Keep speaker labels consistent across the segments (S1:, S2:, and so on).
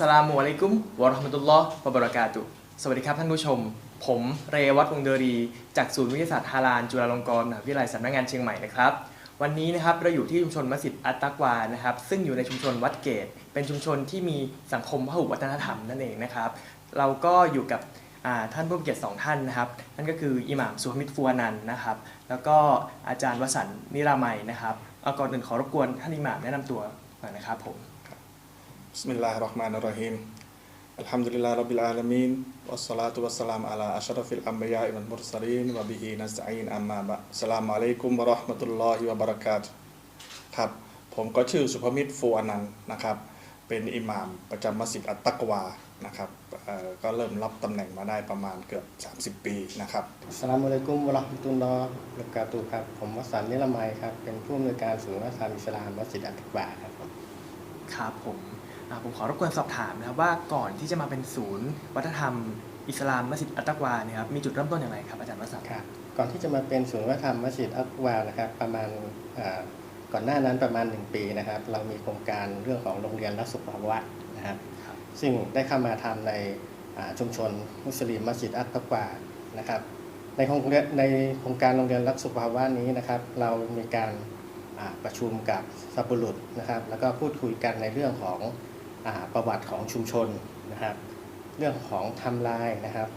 S1: สลามุอะลัยกุมวะราะห์มะตุลลอฮ์วะบะเราะกาตุสวัสดีครับท่านผู้ชม ผมเรวัตวงเดอรี จากศูนย์วิทยาศาสตร์ฮาลานจุฬาลงกรณ์มหาวิทยาลัยสำนักงานเชียงใหม่นะครับ วันนี้นะครับเราอยู่ที่ชุมชนมัสยิดอัตตักวานะครับ ซึ่งอยู่ในชุมชนวัดเกต เป็นชุมชนที่มีสังคมพหุวัฒนธรรมนั่นเองนะครับ เราก็อยู่กับอ่าท่านผู้มีเกียรติสองท่านนะครับนั่นก็คืออิหม่ามสุฮมิดฟัวนันท์นะครับ แล้วก็อาจารย์วสันต์นิรามัยนะครับเอาก่อนอื่นขอรบกวนท่านอิหม่ามแนะนำตัวหน่อยนะครับผม
S2: بسم الله الرحمن الرحيم الحمد لله رب العالمين والصلاة والسلام على أشرف الأنبياء والمرسلين وبه نستعين أما بعد السلام عليكم ورحمة الله وبركاته ครับผมก็ชื่อสุภมิตรฟูอนันต์นะครับ เป็นอิหม่ามประจำมัสยิดอัตตักวานะครับเอ่อก็เริ่มรับตำแหน่งมาได้ประมาณเกือบ 30 ปีนะครับ
S3: อัสสลามุอะลัยกุมวะเราะห์มะตุลลอฮ์วะบะเราะกาตุฮ์ครับ ผมวสันต์นิรมัยครับ เป็นผู้อำนวยการศูนย์วัฒนธรรมอิสลามมัสยิดอัตตะกวาครับผม
S1: ครับผมอ่า ผมขอรบกวนสอบถามนะครับว่าก่อนที่จะมาเป็นศูนย์ วัฒนธรรม อิสลามมัสยิดอัตตักวาเนี่ยครับมีจุดเริ่มต้นอย่างไรครับอาจารย์วสันต์
S3: ครับก่อนที่จะมาเป็นศูนย์วัฒนธรรมมัสยิดอัตตะกวานะครับประมาณอ่าก่อนหน้านั้นประมาณ 1 ปีนะครับ เรามีโครงการเรื่องของโรงเรียนรักสุขภาวะนะครับ
S1: ครับ
S3: ซึ่งได้เข้ามาทำในอ่าชุมชนมุสลิมมัสยิดอัตตะกวานะครับในโครงเรียนในโครงการโรงเรียนรักสุขภาวะนี้นะครับ เรามีการอ่าประชุมกับสับปะรุษนะครับ แล้วก็พูดคุยกันในเรื่องของอา ประวัติของชุมชนนะครับ เรื่องของทำลายนะครับ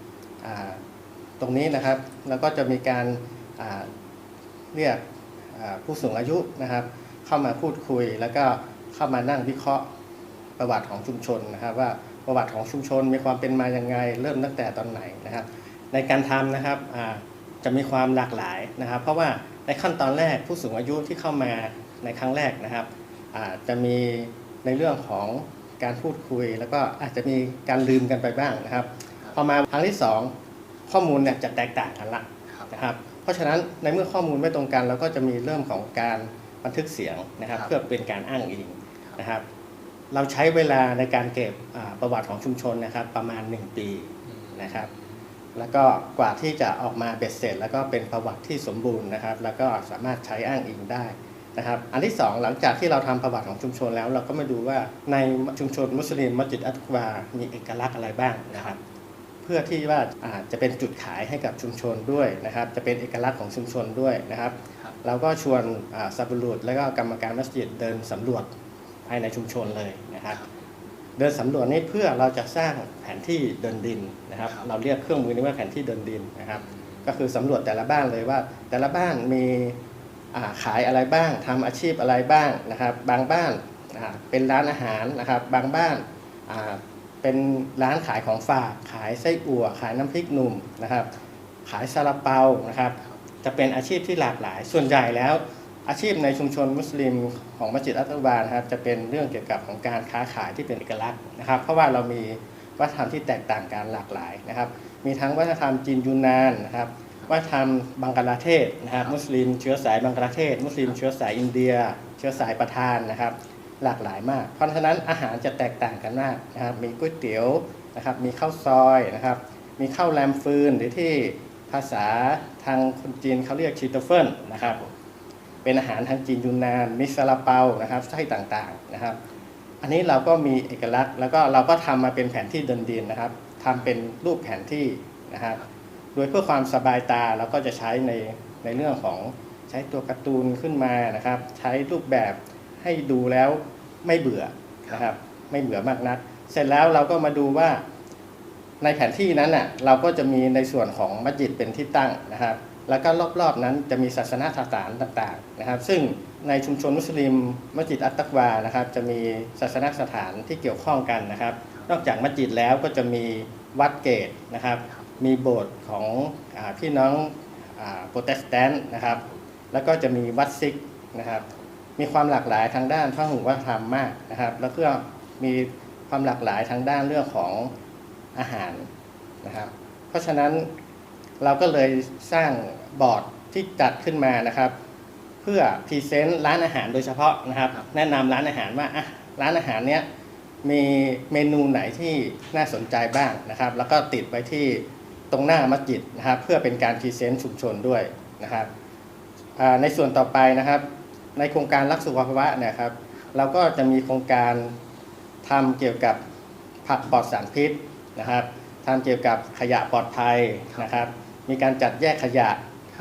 S3: ตรงนี้นะครับแล้วก็จะมีการาเรียกผู้สูงอายุนะครับ เข้ามาพูดคุยแล้วก็เข้ามานั่งวิเคราะห์ประวัติของชุมชนนะครับ ว่าประวัติของชุมชนมีความเป็นมาอย่างไง เริ่มตั้งแต่ตอนไหนนะครับ ในการทำนะครับจะมีความหลากหลายนะครับ เพราะว่าในขั้นตอนแรกผู้สูงอายุที่เข้ามาในครั้งแรกนะครับจะมีในเรื่องของ การพูดคุย แล้วก็อาจจะมีการลืมกันไปบ้างนะครับ พอมาครั้งที่สองข้อมูลเนี่ยจะแตกต่างกันละ
S1: ครับ
S3: นะครับ เพราะฉะนั้นในเมื่อข้อมูลไม่ตรงกันเราก็จะมีเรื่องของการบันทึกเสียงนะครับ
S1: ครับ
S3: เพื่อเป็นการอ้างอิงนะครับ เราใช้เวลาในการเก็บอ่าประวัติของชุมชนนะครับ ประมาณ 1 ปีนะครับ แล้วก็กว่าที่จะออกมาเบ็ดเสร็จ แล้วก็เป็นประวัติที่สมบูรณ์นะครับ แล้วก็สามารถใช้อ้างอิงได้ นะครับ อันที่สองหลังจากที่เราทำประวัติของชุมชนแล้ว เราก็มาดูว่าในชุมชนมุสลิมมัสยิดอัตวา มีเอกลักษณ์อะไรบ้างนะครับ เพื่อที่ว่าอาจจะเป็นจุดขายให้กับชุมชนด้วยนะครับ จะเป็นเอกลักษณ์ของชุมชนด้วยนะครับ
S1: ครับ
S3: เราก็ชวนอ่าสับปะรุษและก็กรรมการมัสยิดเดินสำรวจภายในชุมชนเลยนะครับ เดินสำรวจนี่เพื่อเราจะสร้างแผนที่เดินดินนะครับ
S1: ครับ
S3: เราเรียกเครื่องมือนี้ว่าแผนที่เดินดินนะครับ ก็คือสำรวจแต่ละบ้านเลยว่า แต่ละบ้านมีอ่า ขายอะไรบ้างทำอาชีพอะไรบ้างนะครับ บางบ้านเป็นร้านอาหารนะครับ บางบ้านาเป็นร้านขายของฝากขายไส้อั่ว ขายน้ำพริกหนุ่มนะครับ ขายซาลาเปานะครับ จะเป็นอาชีพที่หลากหลาย ส่วนใหญ่แล้วอาชีพในชุมชนมุสลิมของมัสยิดอัตตะวานะครับจะเป็นเรื่องเกี่ยวกับของการค้าขายที่เป็นเอกลักษณ์นะครับ เพราะว่าเรามีวัฒนธรรมที่แตกต่างกันหลากหลายนะครับ มีทั้งวัฒนธรรมจีนยูนนานนะครับ วัฒนธรรมบังกลาเทศนะครับมุสลิมเชื้อสายบังกลาเทศ มุสลิมเชื้อสายอินเดีย เชื้อสายประทานนะครับ หลากหลายมาก เพราะฉะนั้นอาหารจะแตกต่างกันมากนะครับมีก๋วยเตี๋ยวนะครับมีข้าวซอยนะครับมีข้าวแรมฟืนหรือที่ภาษาทางคนจีนเขาเรียกชีโตเฟิลนะครับเป็นอาหารทางจีนยูนนานมีซาลาเปานะครับไส้ต่างๆนะครับ อันนี้เราก็มีเอกลักษณ์ แล้วก็เราก็ทำมาเป็นแผนที่เดินดินนะครับทำเป็นรูปแผนที่นะครับ โดยเพื่อความสบายตาเราก็จะใช้ในในเรื่องของใช้ตัวการ์ตูนขึ้นมานะครับ ใช้รูปแบบให้ดูแล้วไม่เบื่อนะครับไม่เบื่อมากนัก เสร็จแล้วเราก็มาดูว่าในแผนที่นั้นน่ะเราก็จะมีในส่วนของมัสยิดเป็นที่ตั้งนะครับ แล้วก็รอบๆนั้นจะมีศาสนาสถานต่างๆนะครับ ซึ่งในชุมชนมุสลิมมัสยิดอัตตักวานะครับ จะมีศาสนาสถานที่เกี่ยวข้องกันนะครับ นอกจากมัสยิดแล้วก็จะมีวัดเกตนะครับ มีโบสถ์ของอาพี่น้องอาโปรเตสแตนต์นะครับ แล้วก็จะมีวัดซิกนะครับ มีความหลากหลายทางด้านพระหุวัฒนธรรมมากนะครับ แล้วก็มีความหลากหลายทางด้านเรื่องของอาหารนะครับ เพราะฉะนั้นเราก็เลยสร้างบอร์ดที่จัดขึ้นมานะครับ เพื่อพรีเซนต์ร้านอาหารโดยเฉพาะนะครับ แนะนำร้านอาหารว่าอะร้านอาหารเนี้ยมีเมนูไหนที่น่าสนใจบ้างนะครับ แล้วก็ติดไว้ที่ ตรงหน้ามัสยิดนะครับเพื่อเป็นการพรีเซนต์ชุมชนด้วยนะครับในส่วนต่อไปนะครับ ในโครงการรักสุขภาวะเนี่ยครับ เราก็จะมีโครงการทำเกี่ยวกับผักปลอดสารพิษนะครับทำเกี่ยวกับขยะปลอดภัยนะครับ มีการจัดแยกขยะ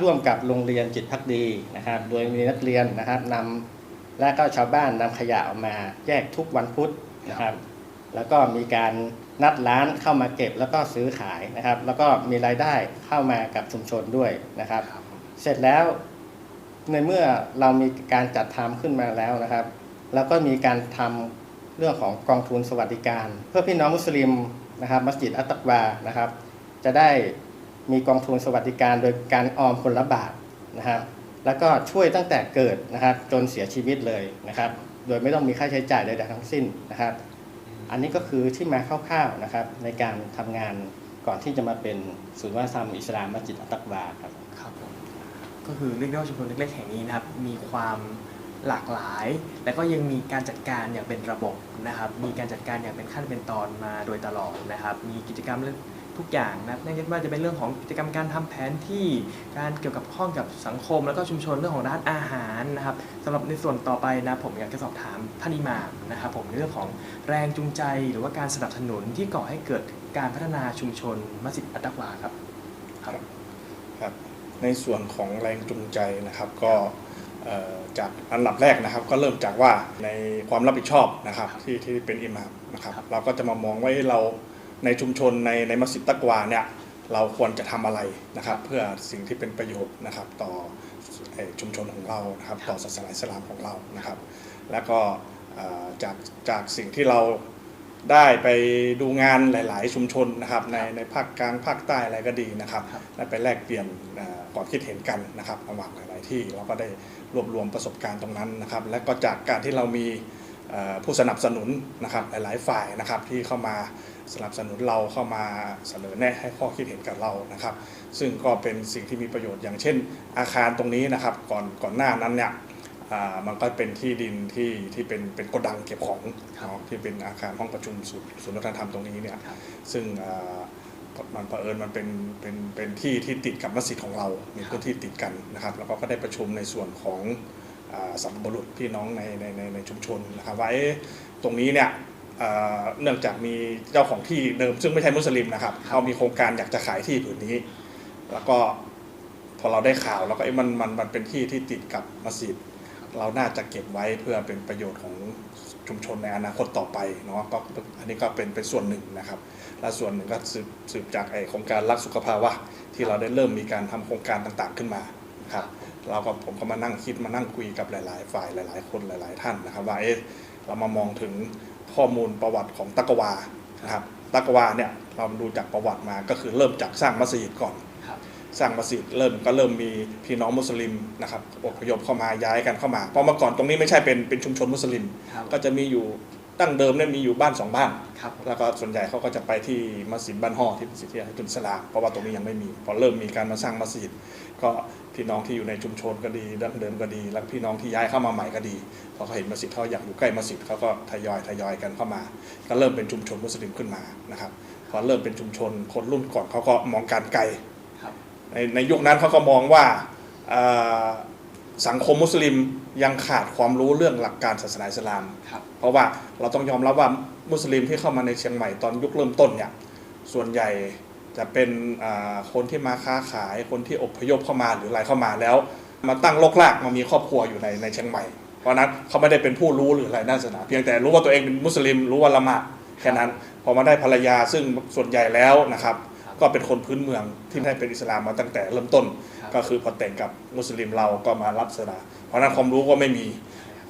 S3: ร่วมกับโรงเรียนจิตพักดีนะครับ โดยมีนักเรียนนะครับนำและก็ชาวบ้านนำขยะออกมาแยกทุกวันพุธนะครับ แล้วก็มีการนัดร้านเข้ามาเก็บแล้วก็ซื้อขายนะครับ แล้วก็มีรายได้เข้ามากับชุมชนด้วยนะครับ
S1: ครับผม
S3: เสร็จแล้วในเมื่อเรามีการจัดทำขึ้นมาแล้วนะครับ แล้วก็มีการทำเรื่องของกองทุนสวัสดิการ เพื่อพี่น้องมุสลิมนะครับมัสยิดอัตตักวานะครับ จะได้มีกองทุนสวัสดิการโดยการออมคนละบาทนะครับแล้วก็ช่วยตั้งแต่เกิดนะครับจนเสียชีวิตเลยนะครับ โดยไม่ต้องมีค่าใช้จ่ายใดๆทั้งสิ้นนะครับ อันนี้ก็คือที่มาคร่าวๆนะครับ ในการทำงานก่อนที่จะมาเป็นศูนย์วัฒนธรรมอิสลามมัสยิดอัตตักบาครับ
S1: ครับก็คือเรียกได้ว่าชุมชนเล็กๆแห่งนี้นะครับ มีความหลากหลาย และก็ยังมีการจัดการอย่างเป็นระบบนะครับ มีการจัดการอย่างเป็นขั้นเป็นตอนมาโดยตลอดนะครับ มีกิจกรรมเรื่อง ทุกอย่างนะครับไม่ว่าจะเป็นเรื่องของกิจกรรมการทำแผนที่การเกี่ยวกับข้องกับสังคม แล้วก็ชุมชนเรื่องของร้านอาหารนะครับสำหรับในส่วนต่อไปนะผมอยากจะสอบถามท่านอิหม่ามนะครับผมในเรื่องของแรงจูงใจหรือว่าการสนับสนุนที่ก่อให้เกิดการพัฒนาชุมชนมัสยิดอัตตักวาครับครับ
S2: ครับ ในส่วนของแรงจูงใจนะครับก็เอ่อจากอันดับแรกนะครับก็เริ่มจากว่าในความรับผิดชอบนะครับ
S1: ครับ
S2: ที่ที่เป็นอิหม่ามนะครับ
S1: ครับ
S2: เราก็จะมามองว่าเรา ในชุมชนในในมัสยิดตักวาเนี่ยเราควรจะทำอะไรนะครับ เพื่อสิ่งที่เป็นประโยชน์นะครับต่อเอ่อชุมชนของเรานะครับ ต่อศาสนาอิสลามของเรานะครับ แล้วก็เอ่อจากจากสิ่งที่เราได้ไปดูงานหลาย ๆ ชุมชนนะครับ ในในภาคกลางภาคใต้อะไรก็ดีนะครับ
S1: ครับ
S2: ได้ไปแลกเปลี่ยนเอ่อความคิดเห็นกันนะครับระหว่างหลาย ๆ ที่เราก็ได้รวบรวมประสบการณ์ตรงนั้นนะครับ และก็จากการที่เรามีเอ่อ ผู้สนับสนุนนะครับหลาย ๆ ฝ่ายนะครับที่เข้ามาสนับสนุนเราเข้ามาเสนอแนะให้ข้อคิดเห็นกับเรานะครับ ซึ่งก็เป็นสิ่งที่มีประโยชน์อย่างเช่น อาคารตรงนี้นะครับก่อนก่อนหน้านั้นเนี่ยอ่ามันก็เป็นที่ดินที่ที่เป็นเป็นโกดังเก็บของ
S1: ครับ
S2: เนาะที่เป็นอาคารห้องประชุมศูนย์ศูนย์วัฒนธรรมตรงนี้เนี่ย
S1: ครับ
S2: ซึ่งอ่ามันเผอิญมันเป็นเป็นเป็นที่ที่ติดกับมัสยิดของเรา มีพื้นที่ติดกันนะครับ แล้วก็ก็ได้ประชุมในส่วนของอ่า สัมภบุรุษพี่น้องในในในในชุมชนนะครับว่าเอ๊ะตรงนี้เนี่ยอ่าเนื่องจากมีเจ้าของที่เดิมซึ่งไม่ใช่มุสลิมนะครับ
S1: ครับ
S2: เขามีโครงการอยากจะขายที่ผืนนี้ แล้วก็พอเราได้ข่าวแล้วก็เอ๊ะมันมันมันเป็นที่ที่ติดกับมัสยิดเราน่าจะเก็บไว้เพื่อเป็นประโยชน์ของชุมชนในอนาคตต่อไปเนาะก็อันนี้ก็เป็นเป็นส่วนหนึ่งนะครับ และส่วนหนึ่งก็สืบสืบจากไอโครงการรักสุขภาวะที่เราได้เริ่มมีการทำโครงการต่างๆขึ้นมานะครับ เราก็ผมก็มานั่งคิดมานั่งคุยกับหลาย ๆ ฝ่ายหลาย ๆ คนหลาย ๆ ท่านนะครับ ว่าเอ๊ะเรามามองถึงข้อมูลประวัติของตักกวานะครับตักกวาเนี่ยเราดูจากประวัติมาก็คือเริ่มจากสร้างมัสยิดก่อน
S1: ครับ
S2: สร้างมัสยิดเริ่มก็เริ่มมีพี่น้องมุสลิมนะครับอพยพเข้ามาย้ายกันเข้ามาเพราะเมื่อก่อนตรงนี้ไม่ใช่เป็นเป็นชุมชนมุสลิม
S1: ครับ
S2: ก็จะมีอยู่ตั้งเดิมเนี่ยมีอยู่บ้านสองบ้าน
S1: ครับ
S2: แล้วก็ส่วนใหญ่เขาก็จะไปที่มัสยิดบ้านห่อที่เป็นสิทธิให้ตุนสลามเพราะว่าตรงนี้ยังไม่มี พอเริ่มมีการมาสร้างมัสยิด ก็พี่น้องที่อยู่ในชุมชนก็ดีดั้งเดิมก็ดี แล้วพี่น้องที่ย้ายเข้ามาใหม่ก็ดีพอเขาเห็นมัสยิดเขาอยากอยู่ใกล้มัสยิดเขาก็ทยอยทยอยกันเข้ามา ก็เริ่มเป็นชุมชนมุสลิมขึ้นมานะครับพอเริ่มเป็นชุมชนคนรุ่นก่อนเขาก็มองการไกล
S1: ครับ
S2: ในในยุคนั้นเขาก็มองว่าเอ่อสังคมมุสลิมยังขาดความรู้เรื่องหลักการศาสนาอิสลาม
S1: ครับ
S2: เพราะว่าเราต้องยอมรับว่ามุสลิมที่เข้ามาในเชียงใหม่ตอนยุคเริ่มต้นเนี่ยส่วนใหญ่ จะเป็นอ่าคนที่มาค้าขายคนที่อพยพเข้ามาหรืออะไรเข้ามาแล้ว มาตั้งโลกลากมามีครอบครัวอยู่ในในเชียงใหม่ เพราะฉะนั้นเขาไม่ได้เป็นผู้รู้หรืออะไรด้านศาสนาเพียงแต่รู้ว่าตัวเองเป็นมุสลิมรู้ว่าละหมาดแค่นั้นพอมาได้ภรรยาซึ่งส่วนใหญ่แล้วนะครับ
S1: ครับ
S2: ก็เป็นคนพื้นเมืองที่ได้เป็นอิสลามมาตั้งแต่เริ่มต้น
S1: ครับ
S2: ก็คือพอแต่งกับมุสลิมเราก็มารับศาสนาเพราะฉะนั้นความรู้ก็ไม่มี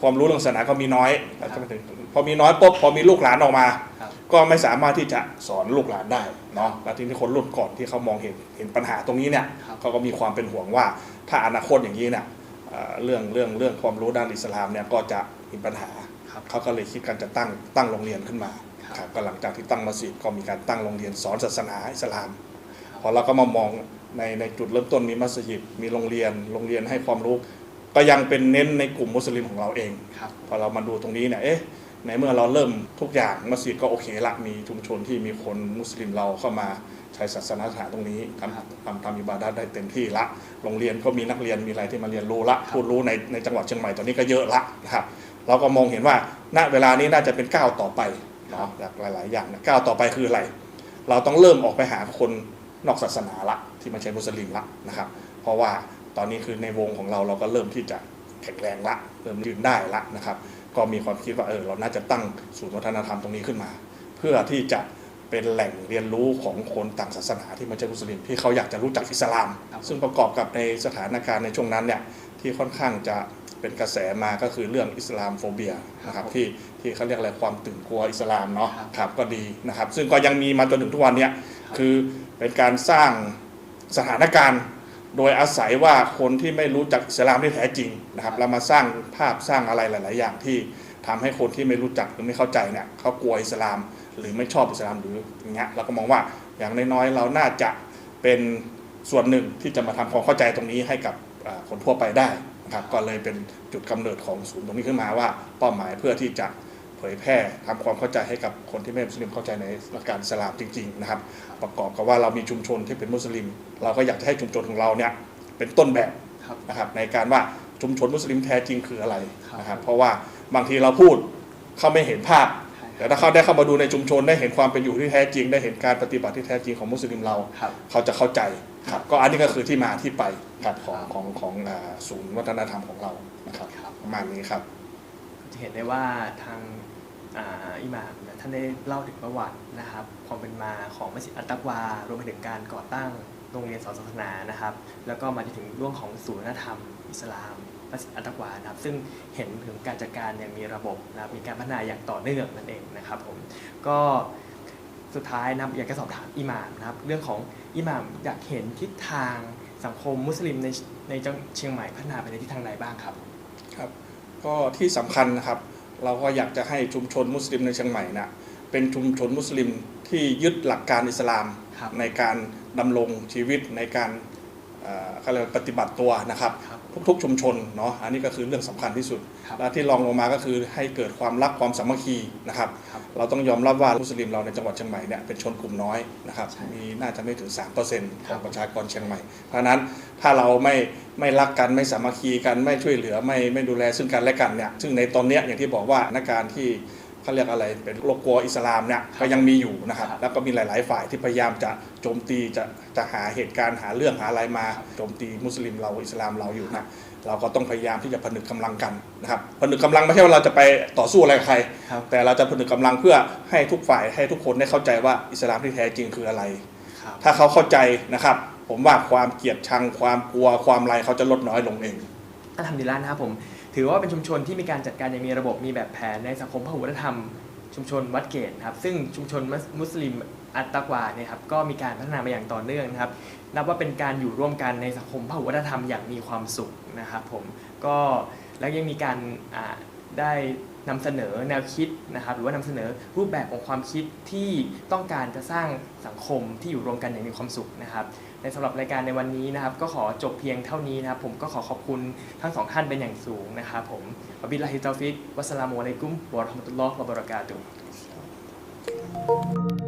S2: ความรู้เรื่องศาสนาก็มีน้อยแล้วก็ไม่ถึงพอมีน้อยปุ๊บพอมีลูกหลานออกมา
S1: ครับ
S2: ก็ไม่สามารถที่จะสอนลูกหลานได้เนาะแล้วทีนี้คนรุ่นก่อนที่เขามองเห็นเห็นปัญหาตรงนี้เนี่ย
S1: ครับ
S2: เขาก็มีความเป็นห่วงว่าถ้าอนาคตอย่างนี้เนี่ยเอ่อเรื่องเรื่องเรื่องความรู้ด้านอิสลามเนี่ยก็จะมีปัญหา
S1: ครับ
S2: เขาก็เลยคิดกันจะตั้งตั้งโรงเรียนขึ้นมา
S1: ครับ
S2: ครับก็หลังจากที่ตั้งมัสยิดก็มีการตั้งโรงเรียนสอนศาสนาอิสลาม
S1: ครับ
S2: พอเราก็มามองในในจุดเริ่มต้นมีมัสยิดมีโรงเรียนโรงเรียนให้ความรู้ ก็ยังเป็นเน้นในกลุ่มมุสลิมของเราเอง
S1: ครับ
S2: พอเรามาดูตรงนี้เนี่ยเอ๊ะ ในเมื่อเราเริ่มทุกอย่างมัสยิดก็โอเคละมีชุมชนที่มีคนมุสลิมเราเข้ามาใช้ศาสนาสถานตรงนี้ท
S1: ครับำ
S2: ทำทำอิบาดาได้เต็มที่ละ โรงเรียนก็มีนักเรียนมีอะไรที่มาเรียนรู้ละ
S1: ครับ
S2: พูดรู้ในในจังหวัดเชียงใหม่ตอนนี้ก็เยอะละนะครับเราก็มองเห็นว่าณเวลานี้น่าจะเป็นก้าวต่อไปเนาะจากหลาย ๆ อย่างนะก้าวต่อไปคืออะไร เราต้องเริ่มออกไปหาคนนอกศาสนาละที่ไม่ใช่มุสลิมละนะครับ เพราะว่าตอนนี้คือในวงของเราเราก็เริ่มที่จะแข็งแรงละเริ่มยืนได้ละนะครับ ก็มีความคิดว่าเออเราน่าจะตั้งศูนย์วัฒนธรรมตรงนี้ขึ้นมา เพื่อที่จะเป็นแหล่งเรียนรู้ของคนต่างศาสนาที่ไม่ใช่มุสลิมที่เขาอยากจะรู้จักอิสลาม ซึ่งประกอบกับในสถานการณ์ในช่วงนั้นเนี่ยที่ค่อนข้างจะเป็นกระแสมาก็คือเรื่องอิสลามโฟเบียนะครับที่ที่เขาเรียกอะไรความตื่นกลัวอิสลามเนาะครับก็ดีนะครับ ซึ่งก็ยังมีมาจนถึงทุกวันเนี้ยคือเป็นการสร้างสถานการณ์ โดยอาศัยว่าคนที่ไม่รู้จักอิสลามที่แท้จริงนะครับเรามาสร้างภาพสร้างอะไรหลาย ๆ อย่างที่ทำให้คนที่ไม่รู้จักหรือไม่เข้าใจเนี่ยเขากลัวอิสลามหรือไม่ชอบอิสลามหรืออย่างเงี้ยเราก็มองว่าอย่างน้อยๆเราน่าจะเป็นส่วนหนึ่งที่จะมาทำความเข้าใจตรงนี้ให้กับคนทั่วไปได้นะครับก็เลยเป็นจุดกำเนิดของศูนย์ตรงนี้ขึ้นมาว่าเป้าหมายเพื่อที่จะ เผยแพร่ทำความเข้าใจให้กับคนที่ไม่มุสลิมเข้าใจในหลักการอิสลามจริงๆนะครับประกอบกับว่าเรามีชุมชนที่เป็นมุสลิม เราก็อยากจะให้ชุมชนของเราเนี่ยเป็นต้นแบบ
S1: ครับ
S2: นะครับในการว่าชุมชนมุสลิมแท้จริงคืออะไร
S1: ครับ
S2: นะครับเพราะว่าบางทีเราพูดเขาไม่เห็นภาพ
S1: ใช่
S2: แต่ถ้าเขาได้เข้ามาดูในชุมชนได้เห็นความเป็นอยู่ที่แท้จริง ได้เห็นการปฏิบัติที่แท้จริงของมุสลิมเรา
S1: ครับ
S2: เขาจะเข้าใจครับก็อันนี้ก็คือที่มาที่ไปครับของของของอ่าศูนย์วัฒนธรรมของเรานะครับ
S1: ครับ
S2: ประมาณนี้ครับ
S1: จะเห็นได้ว่าทางอิหม่ามท่านได้เล่าถึงประวัตินะครับความเป็นมาของมัสยิดอัตตักวารวมไปถึงการก่อตั้งโรงเรียนสอนศาสนานะครับ แล้วก็มาจนถึงเรื่องของศูนย์ธรรม อิสลามมัสยิดอัตตักวานะครับ ซึ่งเห็นถึงการจัดการอย่างมีระบบนะครับมีการพัฒนาอย่างต่อเนื่องนั่นเองนะครับผมก็สุดท้ายนะครับอยากจะสอบถามอิหม่ามนะครับ เรื่องของอิหม่ามอยากเห็นทิศทางสังคมมุสลิมในในจังเชียงใหม่พัฒนาไปในทิศทางใดบ้างครับ
S2: ครับ ก็ที่สำคัญนะครับ เราก็อยากจะให้ชุมชนมุสลิมในเชียงใหม่นะเป็นชุมชนมุสลิมที่ยึดหลักการอิสลาม
S1: ครับ
S2: ในการดำรงชีวิตในการเอ่อเขาเรียกว่าปฏิบัติตัวนะครับ
S1: ครับ
S2: ทุกๆ ชุมชนเนาะอันนี้ก็คือเรื่องสำคัญที่สุด
S1: ครับ
S2: และที่รองลงมาก็คือให้เกิดความรักความสามัคคีนะครับ
S1: ครับ
S2: เราต้องยอมรับว่ามุสลิมเราในจังหวัดเชียงใหม่เนี่ยเป็นชนกลุ่มน้อยนะครับ
S1: ใช่
S2: มีน่าจะไม่ถึง 3%ข
S1: ครั
S2: อง
S1: บ
S2: ประชากรเชียงใหม่ เพราะฉะนั้นถ้าเราไม่ไม่รักกันไม่สามัคคีกันไม่ช่วยเหลือไม่ไม่ดูแลซึ่งกันและกันเนี่ยซึ่งในตอนเนี้ยอย่างที่บอกว่าในการที่ เขาเรียกอะไรเป็นโลกกลัวอิสลามเนี่ยก็ยังมีอยู่นะครับ
S1: ครับ
S2: แล้วก็มีหลาย ๆ ฝ่ายที่พยายามจะโจมตีจะจะหาเหตุการณ์หาเรื่องหาอะไรมาโจมตีมุสลิมเราอิสลามเราอยู่นะเราก็ต้องพยายามที่จะผนึกกำลังกันนะครับผนึกกำลังไม่ใช่ว่าเราจะไปต่อสู้อะไรกับใคร
S1: ครับ
S2: แต่เราจะผนึกกำลังเพื่อให้ทุกฝ่ายให้ทุกคนได้เข้าใจว่าอิสลามที่แท้จริงคืออะไร
S1: ครับ
S2: ถ้าเขาเข้าใจนะครับ ผมว่าความเกลียดชังความกลัวความอะไรเขาจะลดน้อยลงเอง
S1: อัลฮัมดุลิลละนะครับผม ถือว่าเป็นชุมชนที่มีการจัดการอย่างมีระบบมีแบบแผนในสังคมพหุวัฒนธรรม ชุมชนวัดเกตครับซึ่งชุมชนมุสลิมอัตตะกวาเนี่ยครับก็มีการพัฒนามาอย่างต่อเนื่องนะครับนับว่าเป็นการอยู่ร่วมกันในสังคมพหุวัฒนธรรมอย่างมีความสุขนะครับผมก็แล้วยังมีการอ่า ได้นำเสนอแนวคิดนะครับ หรือว่านำเสนอรูปแบบของความคิดที่ต้องการจะสร้างสังคมที่อยู่รวมกันอย่างมีความสุขนะครับ ในสำหรับรายการในวันนี้นะครับ ก็ขอจบเพียงเท่านี้นะครับ ผมก็ขอขอบคุณทั้งสองท่านเป็นอย่างสูงนะครับผมอับบิลลาฮิตาฟิกวัสลามุอะลัยกุมวะราะห์มะตุลลอฮ์วะบะเราะกาตุฮ์